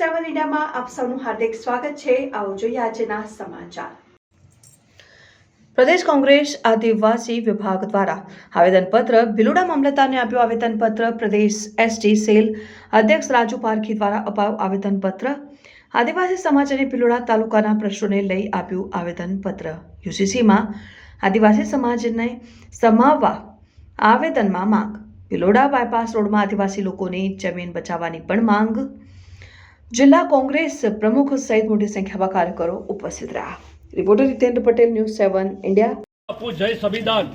ન્યૂઝમાં આપ સૌનું હાર્દિક સ્વાગત છે. આવો જોઈએ આજના સમાચાર. પ્રદેશ કોંગ્રેસ આદિવાસી વિભાગ દ્વારા આવેદનપત્ર, ભિલોડા મામલતદારને આપ્યું આવેદનપત્ર, પ્રદેશ એસટી સેલ અધ્યક્ષ રાજુ પારખી દ્વારા અપાયું આવેદનપત્ર. આદિવાસી સમાજ અને ભિલોડા તાલુકાના પ્રશ્નોને લઈ આપ્યું આવેદનપત્ર. યુસીસીમાં આદિવાસી સમાજને સમાવવા આવેદનમાં માંગ. ભિલોડા બાયપાસ રોડમાં આદિવાસી લોકોની જમીન બચાવવાની પણ માંગ. જિલ્લા કોંગ્રેસ પ્રમુખ સહિત મોટી સંખ્યામાં કાર્યકરો ઉપસ્થિત રહ્યા. Reporter Jitendra Patel, news seven, India. આપવું જય સંવિધાન.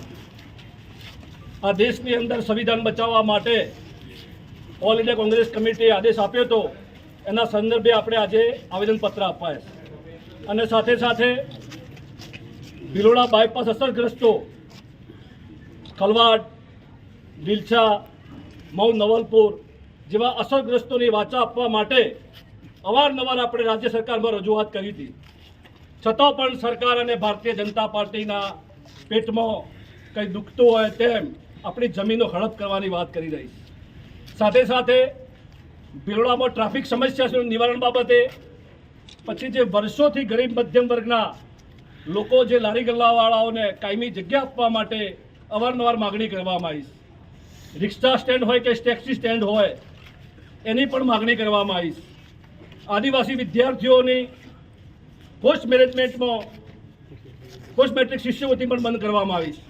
આ દેશની અંદર સંવિધાન બચાવવા માટે ઓલ ઇન્ડિયા કોંગ્રેસ કમિટીએ આદેશ આપ્યો હતો. એના સંદર્ભે આપણે આજે આવેદનપત્ર અપાય અને સાથે સાથે ભિલોડા બાયપાસ અસરગ્રસ્તો ખલવાડ લીલછા મઉ નવલપુર જેવા અસરગ્રસ્તોની વાચા આપવા માટે અવારનવાર આપણે રાજ્ય સરકારમાં રજૂઆત કરી હતી. છતાં પણ સરકાર અને ભારતીય જનતા પાર્ટીના પેટમાં કંઈ દુખતું હોય તેમ આપણી જમીનો હડપ કરવાની વાત કરી રહી સાથે સાથે ભીલોડામાં ટ્રાફિક સમસ્યાનું નિવારણ બાબતે પછી જે વર્ષોથી ગરીબ મધ્યમ વર્ગના લોકો જે લારી ગલ્લાવાળાઓને કાયમી જગ્યા આપવા માટે અવારનવાર માગણી કરવામાં આવી છે. રિક્ષા સ્ટેન્ડ હોય કે ટેક્સી સ્ટેન્ડ હોય, એની પણ માગણી કરવામાં આવી છે. આદિવાસી વિદ્યાર્થીઓની પોસ્ટ મેનેજમેન્ટમાં પોસ્ટ મેટ્રિક શિષ્યવૃત્તિ પણ બંધ કરવામાં આવી છે.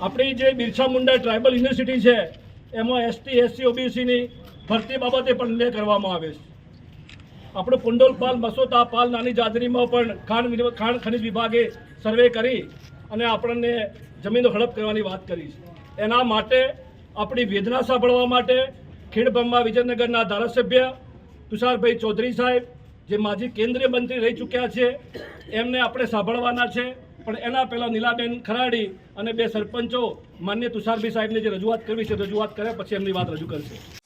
આપણી જે બિરસા મુંડા ટ્રાઇબલ યુનિવર્સિટી છે, એમાં એસટી એસસી ઓબીસીની ભરતી બાબતે પણ નિર્ણય કરવામાં આવે છે. આપણો કુંડોલ પાલ મસોતા પાલ નાની જાદરીમાં પણ ખાણ ખાણ ખનિજ વિભાગે સર્વે કરી અને આપણને જમીનો હડપ કરવાની વાત કરી છે. એના માટે આપણી વેદના સાંભળવા માટે ખેડબ્રહ્મા વિજયનગરના ધારાસભ્ય તુષારભાઈ ચૌધરી સાહેબ, જે માજી કેન્દ્રીય મંત્રી રહી ચૂક્યા છે, એમને આપણે સાંભળવાના છે. પણ એના પહેલાં નીલાબેન ખરાડી અને બે સરપંચો માન્ય તુષારભાઈ સાહેબને જે રજૂઆત કરવી છે રજૂઆત કરે પછી એમની વાત રજૂ કરશે.